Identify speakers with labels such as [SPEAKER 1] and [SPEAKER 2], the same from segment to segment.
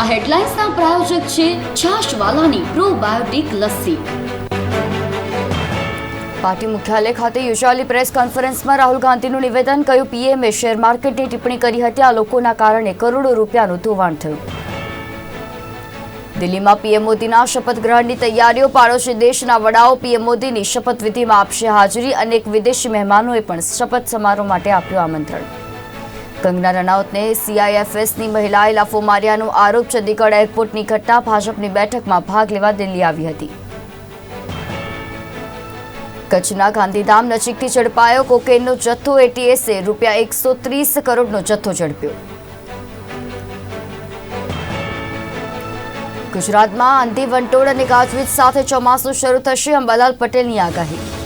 [SPEAKER 1] આ હેડલાઇન્સના પ્રાયોજક છે છાશવાલાની probiotic lassi. Party મુખ્યાલય ખાતે યોજાયેલી પ્રેસ કોન્ફરન્સમાં રાહુલ ગાંધીનું નિવેદન કહ્યું પીએમએ શેર માર્કેટની ટિપ્પણી કરી હતી આ લોકોના કારણે કરોડો રૂપિયાનું ધોવાણ થયું. દિલ્હીમાં પીએમ મોદીના શપથ ગ્રહણની તૈયારીઓ, પાડોશી દેશના વડાઓ પીએમ મોદીની શપથવિધિમાં આપશે હાજરી, અનેક વિદેશી મહેમાનોએ પણ શપથ સમારોહ માટે આપ્યું આમંત્રણ. કંગના રનૌતને સીઆઈએફએસની મહિલાએ લાફો માર્યાનો આરોપ ચંદીગઢ એરપોર્ટની ઘટના ભાજપની બેઠકમાં ભાગ લેવા દિલ્હી આવી હતી. કચ્છના ગાંધીધામ નજીકથી ઝડપાયો કોકેનનો જથ્થો એટીએસે રૂપિયા એકસો ત્રીસ કરોડનો જથ્થો ઝડપ્યો. ગુજરાતમાં આંધી વંટોળ અને ગાજવીજ સાથે ચોમાસું શરૂ થશે. અંબાલાલ પટેલની આગાહી.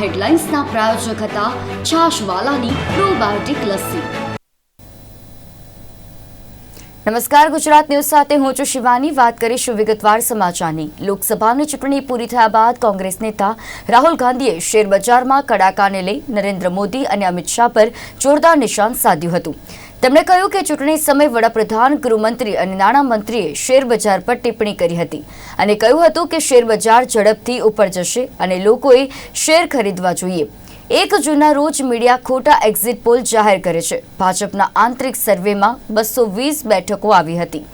[SPEAKER 1] હેડલાઇન્સના પ્રાયોજક હતા છાશવાલાની પ્રોબાયોટિક લસ્સી. નમસ્કાર, ગુજરાત ન્યૂઝ સાથે હું છું શિવાની. વાત કરીશું વિગતવાર સમાચારની. લોકસભાની ચૂંટણી પૂરી થયા બાદ કોંગ્રેસ નેતા રાહુલ ગાંધીએ શેરબજારમાં કડાકાને લઈ નરેન્દ્ર મોદી અને અમિત શાહ પર જોરદાર નિશાન સાધ્યું હતું. તેમણે કહ્યું કે ચૂંટણી સમયે વડાપ્રધાન, ગૃહમંત્રી અને નાણામંત્રીએ શેરબજાર પર ટિપ્પણી કરી હતી અને કહ્યું હતું કે શેરબજાર ઝડપથી ઉપર જશે અને લોકોએ શેર ખરીદવા જોઈએ. એક જૂનના રોજ મીડિયા ખોટા એક્ઝિટ પોલ જાહેર કરે છે. ભાજપના આંતરિક સર્વેમાં બસો વીસ બેઠકો આવી હતી.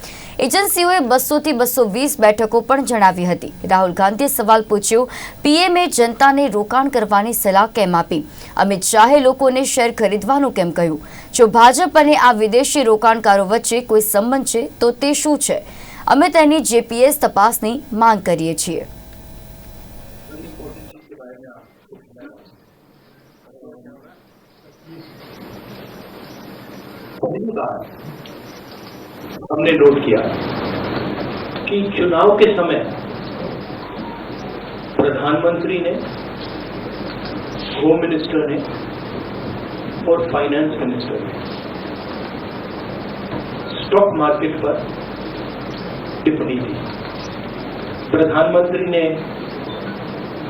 [SPEAKER 1] એજન્સીઓએ બસોથી બસો વીસ બેઠકો પણ જણાવી હતી. રાહુલ ગાંધીએ સવાલ પૂછ્યો, પીએમએ જનતાને રોકાણ કરવાની સલાહ કેમ આપી? અમિત શાહે લોકોને શેર ખરીદવાનું કેમ કહ્યું? જો ભાજપ અને આ વિદેશી રોકાણકારો વચ્ચે કોઈ સંબંધ છે, તો તે શું છે? અમે તેની જેપીએસ તપાસની માંગ કરીએ છીએ.
[SPEAKER 2] हमने नोट किया कि चुनाव के समय प्रधानमंत्री ने होम मिनिस्टर ने और फाइनेंस मिनिस्टर ने स्टॉक मार्केट पर टिप्पणी की। प्रधानमंत्री ने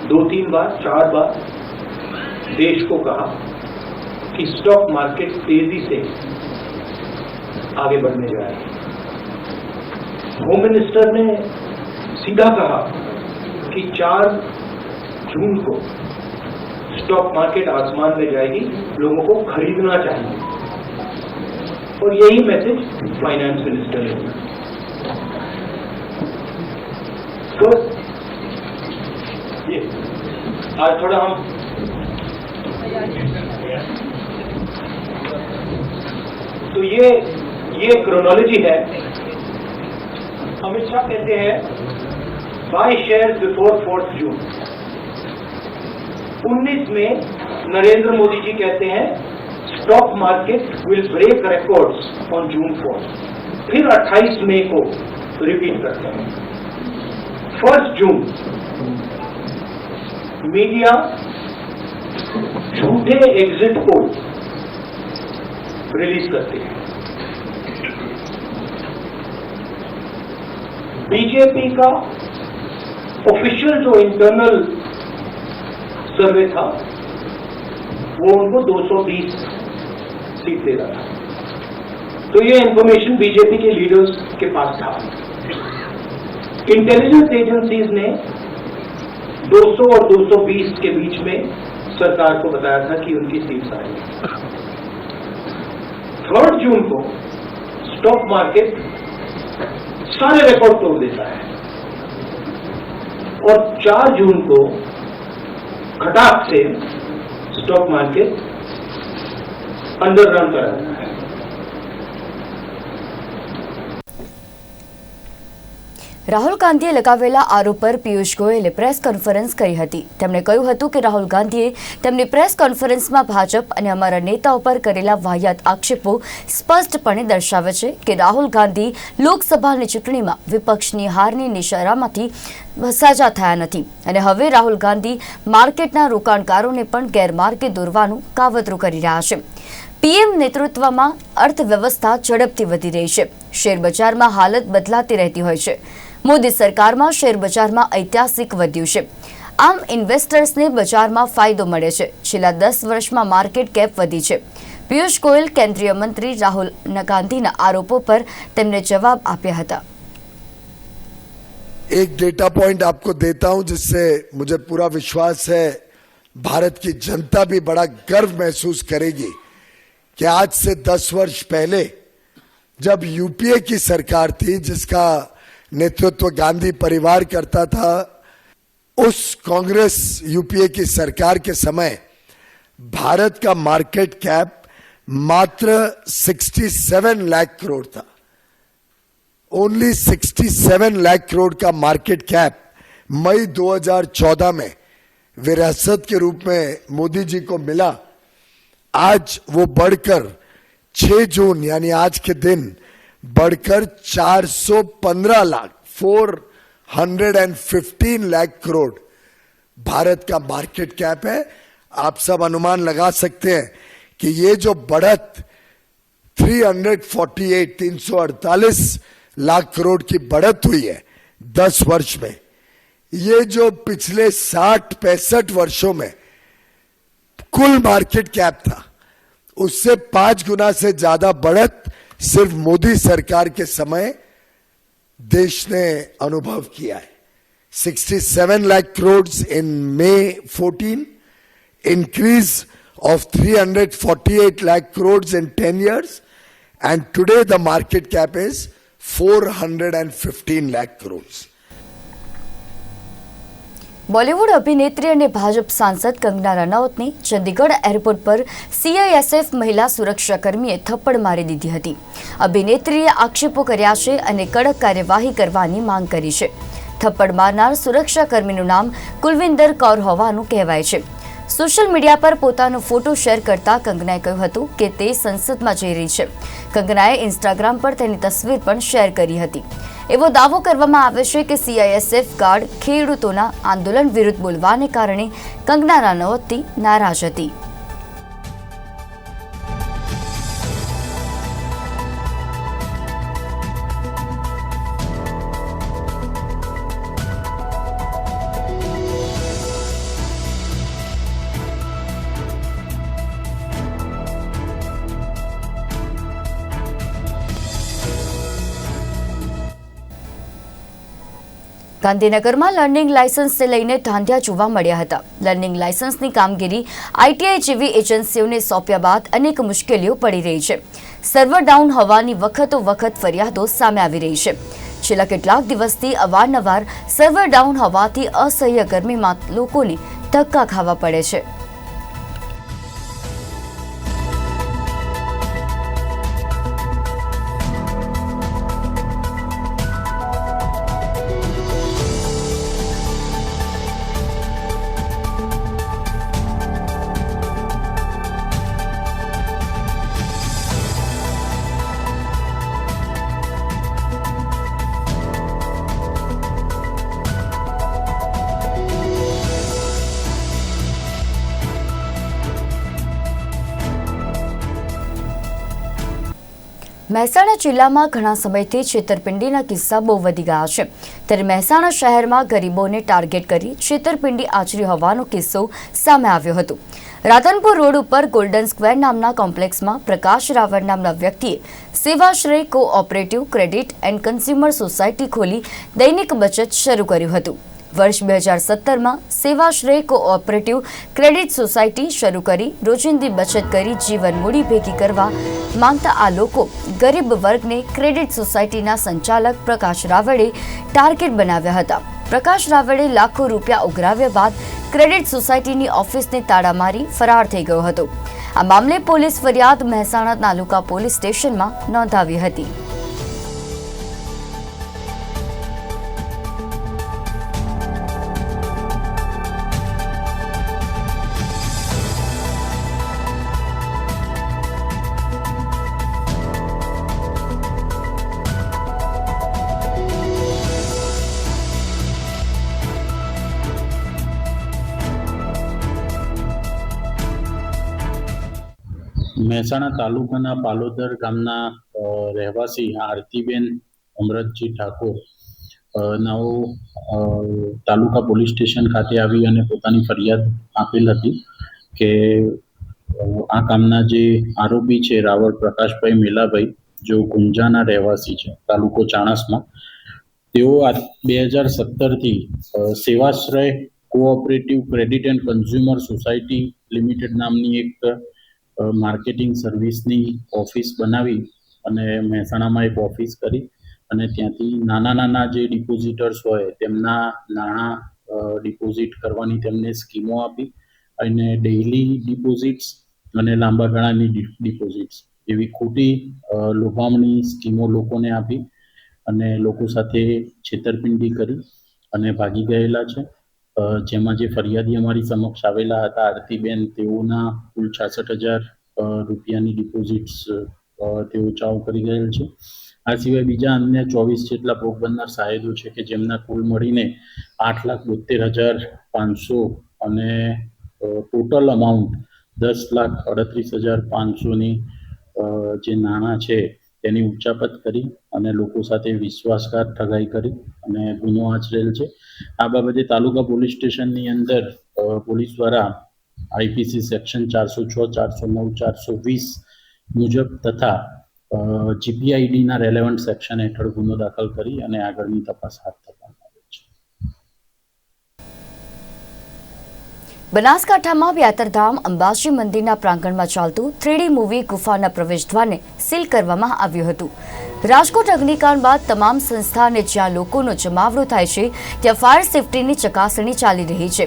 [SPEAKER 2] दो तीन बार, चार बार देश को कहा कि स्टॉक मार्केट तेज़ी से आगे बढ़ने जा रही है। होम मिनिस्टर ने सीधा कहा कि 4 जून को स्टॉक मार्केट आसमान में जाएगी, लोगों को खरीदना चाहिए। और यही मैसेज फाइनेंस मिनिस्टर ने फ़र्स्ट ये, आज थोड़ा हम तो ये ये क्रोनोलॉजी है। अमित शाह कहते हैं buy share before fourth June 19 में नरेंद्र मोदी जी कहते हैं stock market will break records on June fourth फिर 28 मई को रिपीट करते हैं। फ़र्स्ट जून मीडिया झूठे एग्जिट पोल रिलीज़ करते हैं। बीजेपी का ऑफिशियल जो इंटरनल सर्वे था, वो उनको 220 सीट दे रहा था। तो ये इंफॉर्मेशन बीजेपी के लीडर्स के पास था। इंटेलिजेंस एजेंसीज ने 200 और 220 के बीच में सरकार को बताया था कि उनकी सीट्स आएँगी। थर्ड जून को स्टॉक मार्केट सारे रिकॉर्ड तोड़ देता है। और 4 जून को खटाक से स्टॉक मार्केट अंडर अंडरग्राउंड करा
[SPEAKER 1] રાહુલ ગાંધીએ લગાવેલા આરોપ પર પિયુષ ગોયલે પ્રેસ કોન્ફરન્સ કરી હતી. તેમણે કહ્યું હતું કે રાહુલ ગાંધીએ તેમની પ્રેસ કોન્ફરન્સમાં ભાજપ અને અમારા નેતાઓ પર કરેલા વાહિયાત આક્ષેપો સ્પષ્ટપણે દર્શાવે છે કે રાહુલ ગાંધી લોકસભાની ચૂંટણીમાં વિપક્ષની હારની નિશારામાંથી સાજા થયા નથી. અને હવે રાહુલ ગાંધી માર્કેટના રોકાણકારોને પણ ગેરમાર્ગે દોરવાનું કાવતરું કરી રહ્યા છે. પીએમ નેતૃત્વમાં અર્થવ્યવસ્થા ઝડપથી વધી રહી છે. શેરબજારમાં હાલત બદલાતી રહેતી હોય છે. મોદી સરકારમાં શેર બજારમાં ઐતિહાસિક વધ્યું છે આમ ઇન્વેસ્ટર્સને બજારમાં ફાયદો મળે છે છેલ્લા દસ વર્ષમાં માર્કેટ કેપ વધી છે પિયુષ ગોયલ કેન્દ્રીય મંત્રી રાહુલ ગાંધીના આરોપો પર તેમણે જવાબ આપ્યા હતા
[SPEAKER 3] एक डेटा पॉइंट आपको देता हूं जिससे मुझे पूरा विश्वास है भारत की जनता भी बड़ा गर्व महसूस करेगी कि आज से दस वर्ष पहले जब यूपीए की सरकार थी जिसका नेतृत्व गांधी परिवार करता था, उस कांग्रेस यूपीए की सरकार के समय भारत का मार्केट कैप मात्र 67 लाख करोड़ था। ओनली 67 लाख करोड़ का मार्केट कैप मई 2014 में विरासत के रूप में मोदी जी को मिला। आज वो बढ़कर 6 जून, यानी आज के दिन बढ़कर 415 लाख 415 लाख करोड़। भारत का मार्केट कैप है। आप सब अनुमान लगा सकते हैं कि ये जो बढ़त 348 348 लाख करोड़ की बढ़त हुई है 10 वर्ष में। ये जो पिछले 60 पैंसठ वर्षों में कुल मार्केट कैप था, उससे पाँच गुना से ज़्यादा बढ़त सिर्फ मोदी सरकार के समय देश ने अनुभव किया है 67 lakh crores in May 14, increase of 348 lakh crores in 10 years, and today the market cap is 415 lakh crores.
[SPEAKER 1] Bollywood અભિનેત્રી અને ભાજપ સાંસદ કંગના રનાવતને ચંદીગઢ એરપોર્ટ પર સીઆઈએસએફ મહિલા સુરક્ષાકર્મીએ થપ્પડ મારી દીધી હતી. અભિનેત્રીએ આક્ષેપો કર્યા છે અને કડક કાર્યવાહી કરવાની માંગ કરી છે. થપ્પડ મારનાર સુરક્ષાકર્મીનું નામ કુલવિંદર કૌર હોવાનું કહેવાય છે. સોશિયલ મીડિયા પર પોતાનો ફોટો શેર કરતા કંગનાએ કહ્યું હતું કે તે સંસદમાં જઈ રહી છે. કંગનાએ ઇન્સ્ટાગ્રામ પર તેની તસવીર પણ શેર કરી હતી. એવો દાવો કરવામાં આવે છે કે સીઆઈએસએફ ગાર્ડ ખેડૂતોના આંદોલન વિરુદ્ધ બોલવાને કારણે કંગના રાનવતથી નારાજ હતી. ગાંધીનગરમાં લર્નિંગ લાયસન્સને લઈને ધાંધ્યા જોવા મળ્યા હતા. લર્નિંગ લાયસન્સની કામગીરી આઈટીઆઈ જેવી એજન્સીઓને સોંપ્યા બાદ અનેક મુશ્કેલીઓ પડી રહી છે. સર્વર ડાઉન હોવાની વખતો વખત ફરિયાદો સામે આવી રહી છે. છેલ્લા કેટલાક દિવસથી અવારનવાર સર્વર ડાઉન હોવાથી અસહ્ય ગરમીમાં લોકોને ધક્કા ખાવા પડે છે. મહેસાણા જિલ્લામાં ઘણા સમયથી છેતરપિંડીના કિસ્સા બહુ વધી ગયા છે. ત્યારે મહેસાણા શહેરમાં ગરીબોને ટાર્ગેટ કરી છેતરપિંડી આચરી હોવાનો કિસ્સો સામે આવ્યો હતો. રાધનપુર રોડ ઉપર ગોલ્ડન સ્ક્વેર નામના કોમ્પ્લેક્સમાં પ્રકાશ રાવળ નામના વ્યક્તિએ Sevashray cooperative credit and consumer society ખોલી દૈનિક બચત શરૂ કર્યું હતું. વર્ષ બે હજાર સત્તરમાં સેવાશ્રય કોઓપરેટિવ ક્રેડિટ સોસાયટી શરૂ કરી, રોજિંદી બચત કરી, જીવન મૂડી ભેગી કરવા માંગતા આ લોકો ગરીબ વર્ગને ક્રેડિટ સોસાયટીના સંચાલક પ્રકાશ રાવળે ટાર્ગેટ બનાવ્યા હતા. પ્રકાશ રાવળે લાખો રૂપિયા ઉઘરાવ્યા બાદ ક્રેડિટ સોસાયટીની ઓફિસને તાળા મારી ફરાર થઈ ગયો હતો. આ મામલે પોલીસ ફરિયાદ મહેસાણા તાલુકા પોલીસ સ્ટેશનમાં નોંધાવી હતી.
[SPEAKER 4] મહેસાણા તાલુકાના પાલોદર ગામના રહેવાસી આરતીબેન અમરતજી ઠાકોર નાઓ તાલુકા પોલીસ સ્ટેશન ખાતે આવી અને પોતાની ફરિયાદ આપેલ હતી કે આ કામના જે આરોપી છે રાવળ પ્રકાશભાઈ મેલાભાઈ જો ગુંજાના રહેવાસી છે તાલુકો ચાણસમાં, તેઓ આ બે હજાર સત્તરથી Sevashray cooperative credit and consumer society limited નામની એક માર્કેટિંગ સર્વિસની ઓફિસ બનાવી અને મહેસાણામાં એક ઓફિસ કરી અને ત્યાંથી નાના નાના જે ડિપોઝિટર્સ હોય તેમના નાણાં ડિપોઝિટ કરવાની તેમને સ્કીમો આપી અને ડેઇલી ડિપોઝિટ્સ અને લાંબા ગાળાની ડિપોઝિટ્સ એવી ખોટી લોભામણી સ્કીમો લોકોને આપી અને લોકો સાથે છેતરપિંડી કરી અને ભાગી ગયેલા છે. જેમાં જે ફરિયાદી અમારી સમક્ષ આવેલા હતા, આરતીબેન, તેઓના કુલ છાસઠ હજાર રૂપિયાની ડિપોઝિટ્સ તેઓ ચાવ કરી ગયેલ છે. આ સિવાય બીજા અન્ય ચોવીસ જેટલા ભોગ બનનાર સાહેદો છે કે જેમના કુલ મળીને આઠ લાખ બોતેર હજાર પાંચસો અને ટોટલ અમાઉન્ટ દસ લાખ અડત્રીસ હજાર પાંચસોની જે નાણાં છે તેની ઉચ્ચાપત કરી અને લોકો સાથે વિશ્વાસઘાત ઠગાઈ કરી અને ગુનો આચરેલ છે. આ બાબતે તાલુકા પોલીસ સ્ટેશનની અંદર પોલીસ દ્વારા આઈપીસી સેક્શન ચારસો છ, ચારસો નવ, ચારસો વીસ મુજબ તથા જીપીઆઈડીના રેલેવન્ટ સેક્શન હેઠળ ગુનો દાખલ કરી અને આગળની તપાસ હાથ ધરવામાં આવી છે
[SPEAKER 1] બનાસકાંઠામાં વ્યાતરધામ અંબાજી મંદિરના પ્રાંગણમાં ચાલતું થ્રીડી મૂવી ગુફાના પ્રવેશદ્વારને સીલ કરવામાં આવ્યું હતું. રાજકોટ અગ્નિકાંડ બાદ તમામ સંસ્થા અને જ્યાં લોકોનો જમાવડો થાય છે, ત્યાં ફાયર સેફટીની ચકાસણી ચાલી રહી છે.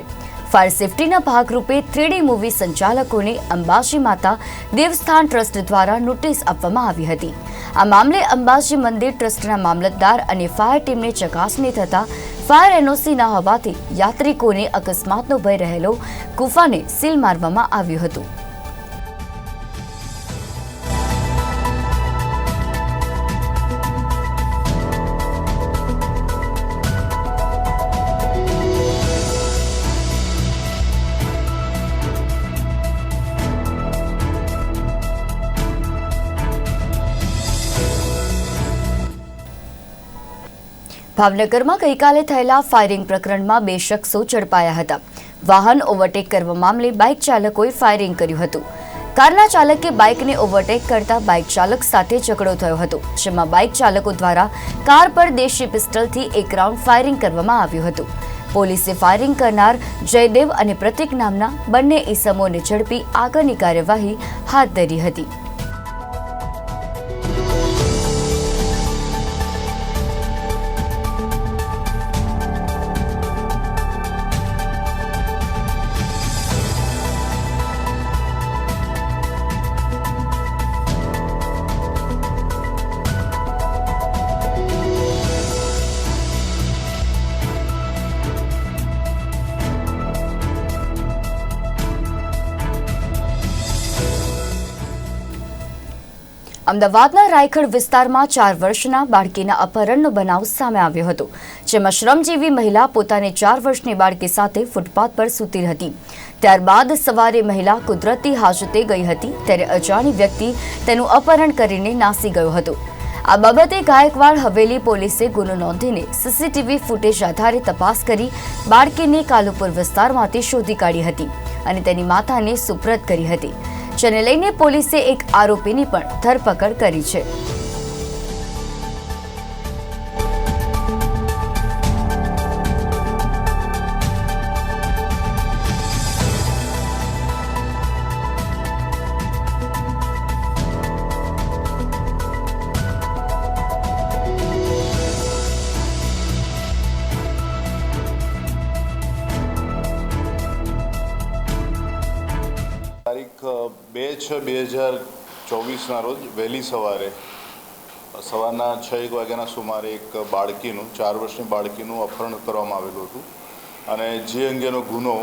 [SPEAKER 1] ફાયર સેફટીના ભાગરૂપે થ્રીડી મૂવી સંચાલકોને અંબાજી માતા દેવસ્થાન ટ્રસ્ટ દ્વારા નોટિસ આપવામાં આવી હતી. આ મામલે અંબાજી મંદિર ટ્રસ્ટના મામલતદાર અને ફાયર ટીમને ચકાસણી થતા ફાયર એનઓસી ના હોવાથી યાત્રિકોને અકસ્માતનો ભય રહેલો ગુફાને સીલ મારવામાં આવ્યું હતું. ભાવનગરમાં ગઈકાલે થયેલા ફાયરિંગ પ્રકરણમાં બે શખ્સો ઝડપાયા હતા. વાહન ઓવરટેક કરવા મામલે બાઇક ચાલકોએ ફાયરિંગ કર્યું હતું. કારના ચાલકે બાઇકને ઓવરટેક કરતા બાઇક ચાલક સાથે ઝઘડો થયો હતો, જેમાં બાઇક ચાલકો દ્વારા કાર પર દેશી પિસ્ટલથી એક રાઉન્ડ ફાયરિંગ કરવામાં આવ્યું હતું. પોલીસે ફાયરિંગ કરનાર જયદેવ અને પ્રતિક નામના બંને ઈસમોને ઝડપી આગળની કાર્યવાહી હાથ ધરી હતી. અમદાવાદના રાયખડ વિસ્તારમાં ચાર વર્ષના બાળકીના અપહરણનો બનાવ સામે આવ્યો હતો, જેમાં શ્રમજીવી મહિલા પોતાની ચાર વર્ષની બાળકી સાથે ફૂટપાથ પર સૂતી હતી. ત્યારબાદ સવારે મહિલા કુદરતી હાજતે ગઈ હતી, ત્યારે અજાણી વ્યક્તિ તેનું અપહરણ કરીને નાસી ગયો હતો. આ બાબતે ગાયકવાડ હવેલી પોલીસે ગુનો નોંધીને સીસીટીવી ફૂટેજ આધારે તપાસ કરી બાળકીને કાલુપુર વિસ્તારમાંથી શોધી કાઢી હતી અને તેની માતાને સુપ્રત કરી હતી. જેને લઈને પોલીસે એક આરોપીની પણ ધરપકડ કરી છે.
[SPEAKER 5] તારીખ બે છ બે હજાર ચોવીસના રોજ વહેલી સવારે સવારના છ એક વાગ્યાના સુમારે એક બાળકીનું, ચાર વર્ષની બાળકીનું અપહરણ કરવામાં આવેલું હતું. અને જે અંગેનો ગુનો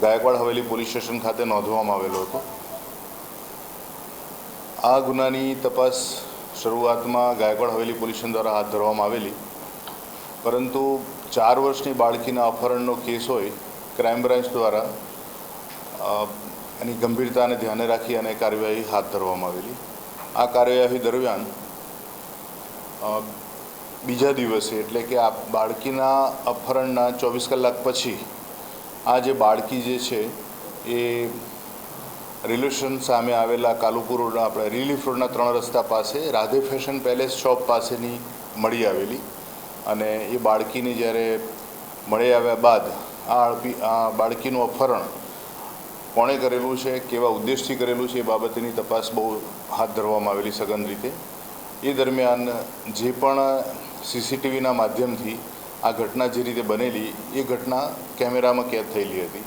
[SPEAKER 5] ગાયકવાડ હવેલી પોલીસ સ્ટેશન ખાતે નોંધવામાં આવેલો હતો. આ ગુનાની તપાસ શરૂઆતમાં ગાયકવાડ હવેલી પોલીસ સ્ટેશન દ્વારા હાથ ધરવામાં આવેલી. પરંતુ ચાર વર્ષની બાળકીના અપહરણનો કેસ હોય, ક્રાઇમ બ્રાન્ચ દ્વારા એની ગંભીરતાને ધ્યાને રાખી અને કાર્યવાહી હાથ ધરવામાં આવેલી. આ કાર્યવાહી દરમિયાન બીજા દિવસે એટલે કે આ બાળકીના અપહરણના ચોવીસ કલાક પછી આ જે બાળકી જે છે એ રેલવે સ્ટેશન સામે આવેલા કાલુપુર રોડના આપણે રિલીફ રોડના ત્રણ રસ્તા પાસે રાધે ફેશન પેલેસ શોપ પાસેની મળી આવેલી અને એ બાળકીને જ્યારે મળી આવ્યા બાદ આ બાળકીનું અપહરણ કોણે કરેલું છે, કેવા ઉદ્દેશથી કરેલું છે એ બાબતની તપાસ બહુ હાથ ધરવામાં આવેલી સઘન રીતે. એ દરમિયાન જે પણ સીસીટીવીના માધ્યમથી આ ઘટના જે રીતે બનેલી, એ ઘટના કેમેરામાં કેદ થયેલી હતી.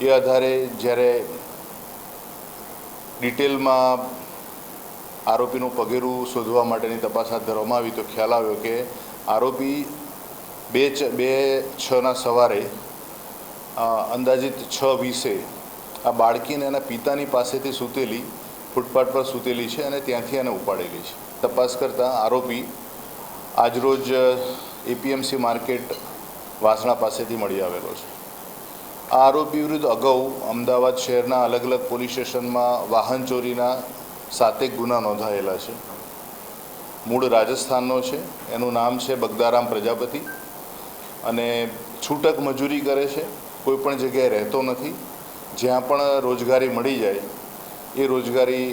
[SPEAKER 5] એ આધારે જ્યારે ડિટેલમાં આરોપીનું પગેરું શોધવા માટેની તપાસ હાથ ધરવામાં આવી, તો ખ્યાલ આવ્યો કે આરોપી બે બે છના સવારે અંદાજિત છ વીસે આ બાળકીને એના પિતાની પાસેથી સૂતેલી, ફૂટપાથ પર સૂતેલી છે અને ત્યાંથી એને ઉપાડેલી છે. તપાસ કરતાં આરોપી આજરોજ એપીએમસી માર્કેટ વાસણા પાસેથી મળી આવેલો છે. આ આરોપી વિરુદ્ધ અગાઉ અમદાવાદ શહેરના અલગ અલગ પોલીસ સ્ટેશનમાં વાહન ચોરીના સાતેક ગુના નોંધાયેલા છે. મૂળ રાજસ્થાનનો છે. એનું નામ છે બગદારામ પ્રજાપતિ અને છૂટક મજૂરી કરે છે. કોઈ પણ જગ્યાએ રહેતો નથી. જ્યાં પણ રોજગારી મળી જાય, એ રોજગારી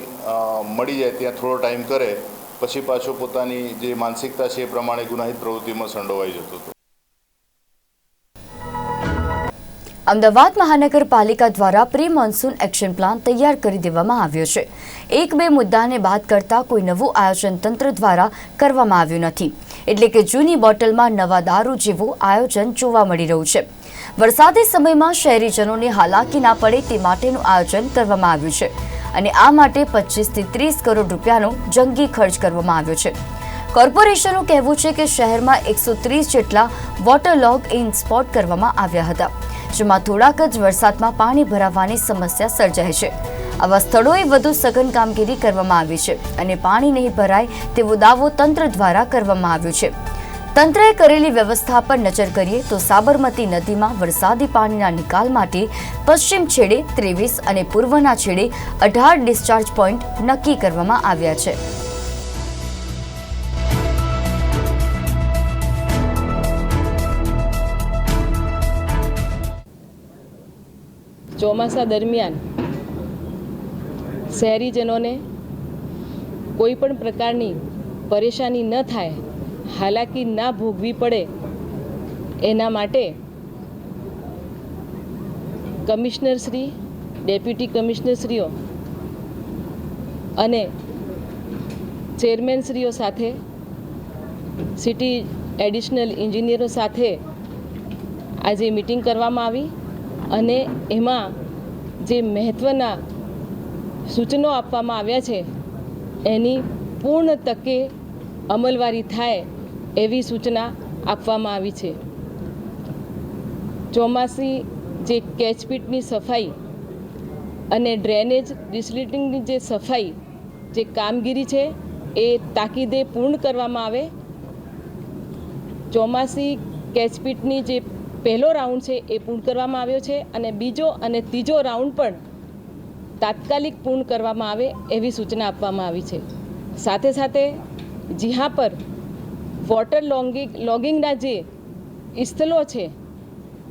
[SPEAKER 5] મળી જાય ત્યાં થોડો ટાઈમ કરે, પછી પાછો પોતાની જે માનસિકતા છે એ પ્રમાણે ગુનાહિત પ્રવૃત્તિમાં સંડોવાઈ જતો હતો.
[SPEAKER 1] અમદાવાદ મહાનગરપાલિકા દ્વારા પ્રી મોન્સૂન એક્શન પ્લાન તૈયાર કરી દેવામાં આવ્યો છે. એક બે મુદ્દાને બાદ કરતાં કોઈ નવું આયોજન તંત્ર દ્વારા કરવામાં આવ્યું નથી. એટલે કે જૂની બોટલમાં નવા દારૂ જેવું આયોજન જોવા મળી રહ્યું છે. વરસાદી સમયમાં શહેરીજનોને હાલાકી ના પડે તે માટેનું આયોજન કરવામાં આવ્યું છે. અને આ માટે પચીસથી ત્રીસ કરોડ રૂપિયાનો જંગી ખર્ચ કરવામાં આવ્યો છે. કોર્પોરેશનનું કહેવું છે કે શહેરમાં એકસો ત્રીસ જેટલા વોટર લોગ ઇન સ્પોટ કરવામાં આવ્યા હતા. જેમાં થોડાક જ વરસાદમાં પાણી ભરાવાની સમસ્યા સર્જાય છે. આવા સ્થળોએ વધુ સઘન કામગીરી કરવામાં આવી છે અને પાણી નહીં ભરાય તેવો દાવો તંત્ર દ્વારા કરવામાં આવ્યો છે. તંત્રએ કરેલી વ્યવસ્થા પર નજર કરીએ તો સાબરમતી નદીમાં વરસાદી પાણીના નિકાલ માટે પશ્ચિમ છેડે ત્રેવીસ અને પૂર્વના છેડે અઢાર ડિસ્ચાર્જ પોઈન્ટ નક્કી કરવામાં આવ્યા છે.
[SPEAKER 6] ચોમાસા દરમિયાન શહેરીજનોને કોઈ પણ પ્રકારની પરેશાની ન થાય, હાલાકી ના ભોગવી પડે, એના માટે કમિશનર શ્રી, ડેપ્યુટી કમિશનરશ્રીઓ અને ચેરમેનશ્રીઓ સાથે, સિટી એડિશનલ એન્જિનિયરો સાથે આજે મિટિંગ કરવામાં આવી. અને એમાં જે મહત્ત્વના સૂચનો આપવામાં આવ્યા છે, એની પૂર્ણ તકે અમલવારી થાય એવી સૂચના આપવામાં આવી છે. ચોમાસી જે કેચપીટની સફાઈ અને ડ્રેનેજ ડિસ્લિટિંગની જે સફાઈ જે કામગીરી છે, એ તાકીદે પૂર્ણ કરવામાં આવે. ચોમાસી કેચપીટની જે પહેલો રાઉન્ડ છે એ પૂર્ણ કરવામાં આવ્યો છે અને બીજો અને ત્રીજો રાઉન્ડ પણ તાત્કાલિક પૂર્ણ કરવામાં આવે એવી સૂચના આપવામાં આવી છે. સાથે સાથે જીહા પર વોટર લોંગિંગ લોગિંગના જે સ્થળો છે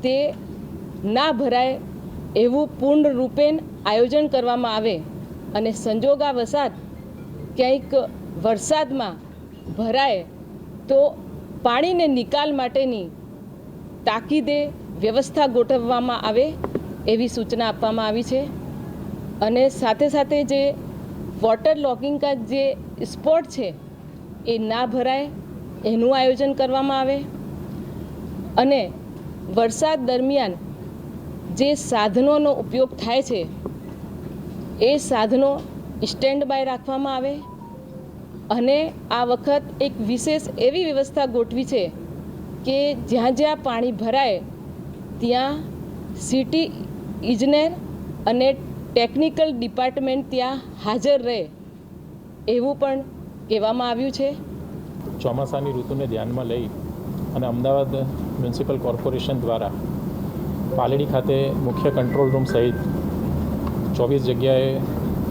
[SPEAKER 6] તે ના ભરાય એવું પૂર્ણ રૂપેન આયોજન કરવામાં આવે અને સંજોગાવસાત ક્યાંક વરસાદમાં ભરાય તો પાણીને નિકાલ માટેની તાકીદે વ્યવસ્થા ગોઠવવામાં આવે એવી સૂચના આપવામાં આવી છે. અને સાથે સાથે જે વોટર લોગિંગ કા જે સ્પોટ છે, એ ના ભરાય, એનું આયોજન કરવામાં આવે. અને વરસાદ દરમિયાન જે સાધનોનો ઉપયોગ થાય છે, એ સાધનો સ્ટેન્ડ બાય રાખવામાં આવે. અને આ વખત એક વિશેષ એવી વ્યવસ્થા ગોઠવી છે કે જ્યાં જ્યાં પાણી ભરાય, ત્યાં સિટી ઇજનેર અને ટેકનિકલ ડિપાર્ટમેન્ટ ત્યાં હાજર રહે, એવું પણ કહેવામાં આવ્યું છે.
[SPEAKER 7] ચોમાસાની ઋતુને ધ્યાનમાં લઈ અને અમદાવાદ મ્યુનિસિપલ કોર્પોરેશન દ્વારા પાલડી ખાતે મુખ્ય કંટ્રોલ રૂમ સહિત ચોવીસ જગ્યાએ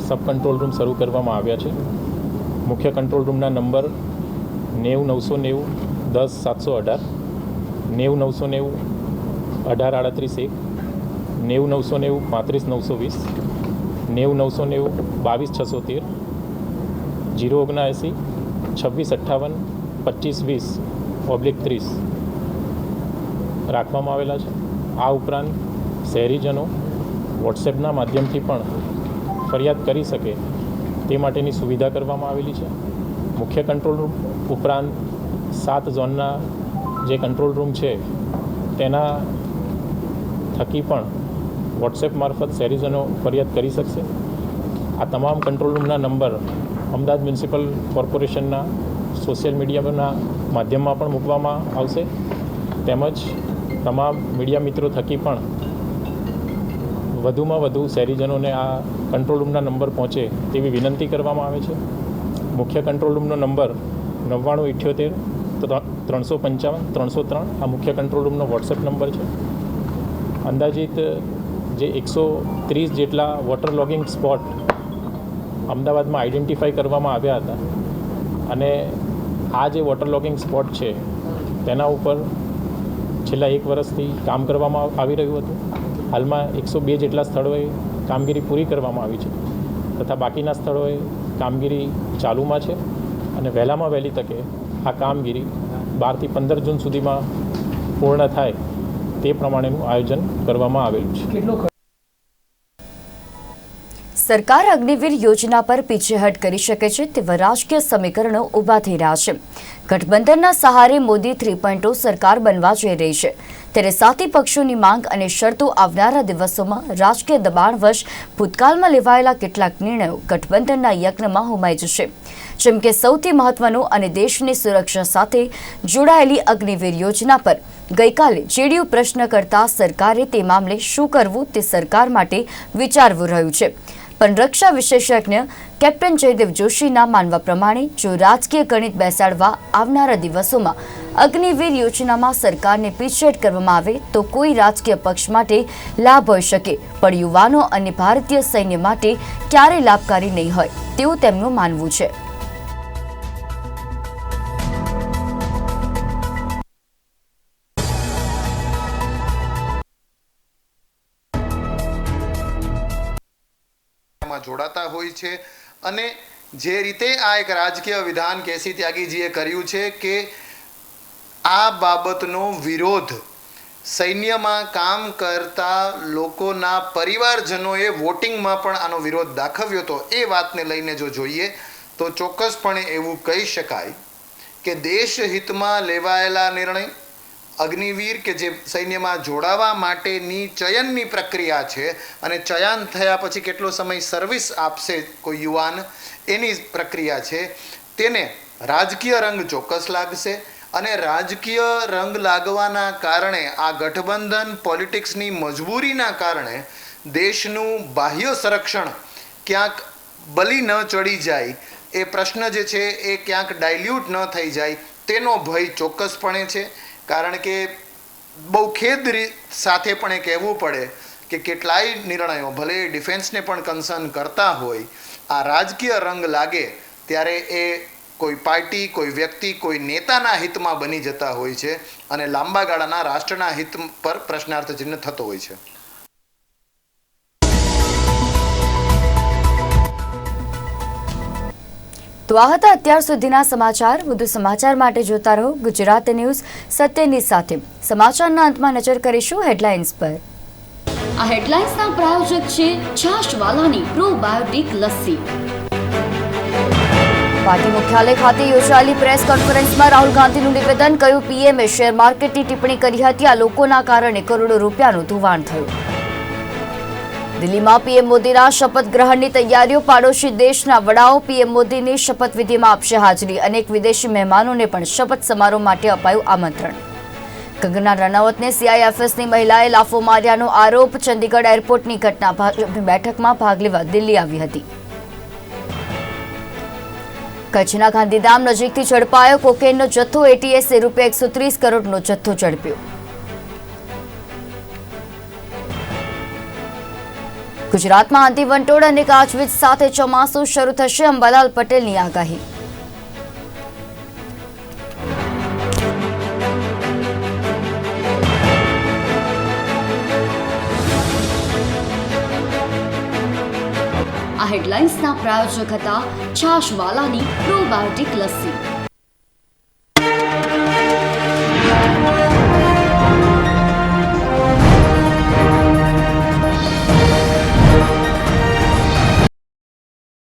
[SPEAKER 7] સબ કંટ્રોલ રૂમ શરૂ કરવામાં આવ્યા છે. મુખ્ય કંટ્રોલ રૂમના નંબર નેવું નવસો નેવું દસ સાતસો અઢાર નેવું નવસો નેવું, અઢાર આડત્રીસ એક, નેવું નવસો નેવું, પાંત્રીસ નવસો વીસ, નેવું નવસો નેવું, બાવીસ છસો તેર, જીરો ઓગણએંસી છવ્વીસ અઠ્ઠાવન, પચીસ વીસ, ઓબ્લિક ત્રીસ. રાખવામાં આવેલા છે. આ ઉપરાંત શહેરીજનો વોટ્સએપના માધ્યમથી પણ ફરિયાદ કરી શકે તે માટેની સુવિધા કરવામાં આવેલી છે. મુખ્ય કંટ્રોલ રૂમ ઉપરાંત સાત ઝોનના જે કંટ્રોલ રૂમ છે, તેના થકી પણ વોટ્સએપ મારફત શહેરીજનો ફરિયાદ કરી શકશે. આ તમામ કંટ્રોલ રૂમના નંબર અમદાવાદ મ્યુનિસિપલ કોર્પોરેશનના સોશિયલ મીડિયાના માધ્યમમાં પણ મૂકવામાં આવશે. તેમજ તમામ મીડિયા મિત્રો થકી પણ વધુમાં વધુ શહેરીજનોને આ કંટ્રોલ રૂમના નંબર પહોંચે તેવી વિનંતી કરવામાં આવે છે. મુખ્ય કંટ્રોલ રૂમનો નંબર નવ્વાણું ઇઠ્યોતેર ત્રણસો પંચાવન, ત્રણસો ત્રણ, આ મુખ્ય કંટ્રોલ રૂમનો વોટ્સએપ નંબર છે. અંદાજિત જે એકસો ત્રીસ જેટલા વોટર લોગિંગ સ્પોટ અમદાવાદમાં આઈડેન્ટિફાઈ કરવામાં આવ્યા હતા અને આ જે વોટર લોગિંગ સ્પોટ છે, તેના ઉપર છેલ્લા એક વર્ષથી કામ કરવામાં આવી રહ્યું હતું. હાલમાં એકસો બે જેટલા સ્થળોએ કામગીરી પૂરી કરવામાં આવી છે તથા બાકીના સ્થળોએ કામગીરી ચાલુમાં છે અને વહેલામાં વહેલી તકે આ કામગીરી બારથી પંદર જૂન સુધીમાં પૂર્ણ થાય તે પ્રમાણેનું આયોજન કરવામાં આવેલું છે.
[SPEAKER 1] સરકાર અગ્નિવીર યોજના પર પીછેહટ કરી શકે છે તેવા રાજકીય સમીકરણો ઊભા થઈ રહ્યા છે. ગઠબંધનના સહારે મોદી થ્રી સરકાર બનવા જઈ રહી છે. ત્યારે સાથી પક્ષોની માંગ અને શરતો આવનારા દિવસોમાં રાજકીય દબાણવશ ભૂતકાળમાં લેવાયેલા કેટલાક નિર્ણયો ગઠબંધનના યજ્ઞમાં હોમાઈ જશે. જેમ કે સૌથી મહત્વનું અને દેશની સુરક્ષા સાથે જોડાયેલી અગ્નિવીર યોજના પર ગઈકાલે જેડીયુ પ્રશ્ન કરતા સરકારે તે મામલે શું કરવું તે સરકાર માટે વિચારવું રહ્યું છે. પણ રક્ષા વિશેષજ્ઞ કેપ્ટન જયદેવ જોશીના માનવા પ્રમાણે, જો રાજકીય ગણિત બેસાડવા આવનારા દિવસોમાં અગ્નિવીર યોજનામાં સરકારને પીછેટ કરવામાં આવે, તો કોઈ રાજકીય પક્ષ માટે લાભ હોઈ શકે. પણ યુવાનો અને ભારતીય સૈન્ય માટે ક્યારેય લાભકારી નહીં હોય, તેવું તેમનું માનવું છે.
[SPEAKER 8] માં જોડાતા હોય છે. અને જે રીતે આ એક રાજકીય વિધાન કેસી ત્યાગીજીએ કર્યું છે કે આ બાબતનો વિરોધ સૈન્યમાં કામ કરતા લોકોના પરિવારજનોએ વોટિંગમાં પણ આનો વિરોધ દાખવ્યો હતો. એ વાતને લઈને જો જોઈએ તો ચોક્કસપણે એવું કહી શકાય કે દેશ હિતમાં લેવાયેલા નિર્ણય અગ્નિવીર કે જે સૈન્યમાં જોડાવા માટેની ચયનની પ્રક્રિયા છે અને ચયન થયા પછી કેટલો સમય સર્વિસ આપશે કોઈ યુવાન, એની પ્રક્રિયા છે. તેને રાજકીય રંગ ચોક્કસ લાગશે અને રાજકીય રંગ લાગવાના કારણે આ ગઠબંધન પોલિટિક્સની મજબૂરીના કારણે દેશનું બાહ્ય સંરક્ષણ ક્યાંક બલી ન ચડી જાય, એ પ્રશ્ન જે છે એ ક્યાંક ડાયલ્યુટ ન થઈ જાય, તેનો ભય ચોક્કસપણે છે. કારણ કે બહુ ખેદ રીત સાથે પણ એ કહેવું પડે કે કેટલાય નિર્ણયો ભલે ડિફેન્સને પણ કન્સર્ન કરતા હોય, આ રાજકીય રંગ લાગે ત્યારે એ કોઈ પાર્ટી, કોઈ વ્યક્તિ, કોઈ નેતાના હિતમાં બની જતા હોય છે અને લાંબા ગાળાના રાષ્ટ્રના હિત પર પ્રશ્નાર્થ ચિહ્ન થતો હોય છે.
[SPEAKER 1] તો આ હતા અત્યાર સુધીના સમાચાર વધુ સમાચાર માટે જોતા રહો ગુજરાત ન્યૂઝ સત્યની સાથે. સમાચારના અંતમાં નજર કરીશું હેડલાઇન્સ પર.
[SPEAKER 9] આ હેડલાઇન્સના પ્રાયોજક છે છાશવાલાની પ્રોબાયોટિક લસ્સી.
[SPEAKER 1] પાર્ટી મુખ્યાલય ખાતે યોજાયેલી પ્રેસ કોન્ફરન્સમાં રાહુલ ગાંધીનું નિવેદન કહ્યું પીએમએ શેર માર્કેટની ટિપ્પણી કરી હતી. આ લોકોના કારણે કરોડો રૂપિયાનું ધોવાણ થયું. દિલ્હીમાં પીએમ મોદીના શપથ ગ્રહણની તૈયારીઓ, પાડોશી દેશના વડાઓ પીએમ મોદીની શપથવિધિમાં આપશે હાજરી. અનેક વિદેશી મહેમાનોને પણ શપથ સમારોહ માટે અપાયું આમંત્રણ. કંગના રનાવતને સીઆઈએફએસની મહિલાએ લાફો માર્યાનો આરોપ. ચંદીગઢ એરપોર્ટની ઘટના ભાજપની બેઠકમાં ભાગ લેવા દિલ્હી આવી હતી. કચ્છના ગાંધીધામ નજીકથી ઝડપાયો. કોકેનનો જથ્થો એટીએસે રૂપિયા એકસો ત્રીસ કરોડનો જથ્થો ઝડપ્યો. ગુજરાતમાં અંતિવંટોળ અને ગાજવીજ સાથે ચોમાસું શરૂ થશે. અંબાલાલ પટેલની આગાહી. આ હેડલાઇન્સના પ્રાયોજક હતા છાશવાલાની પ્રોબાયોટિક લસ્સી.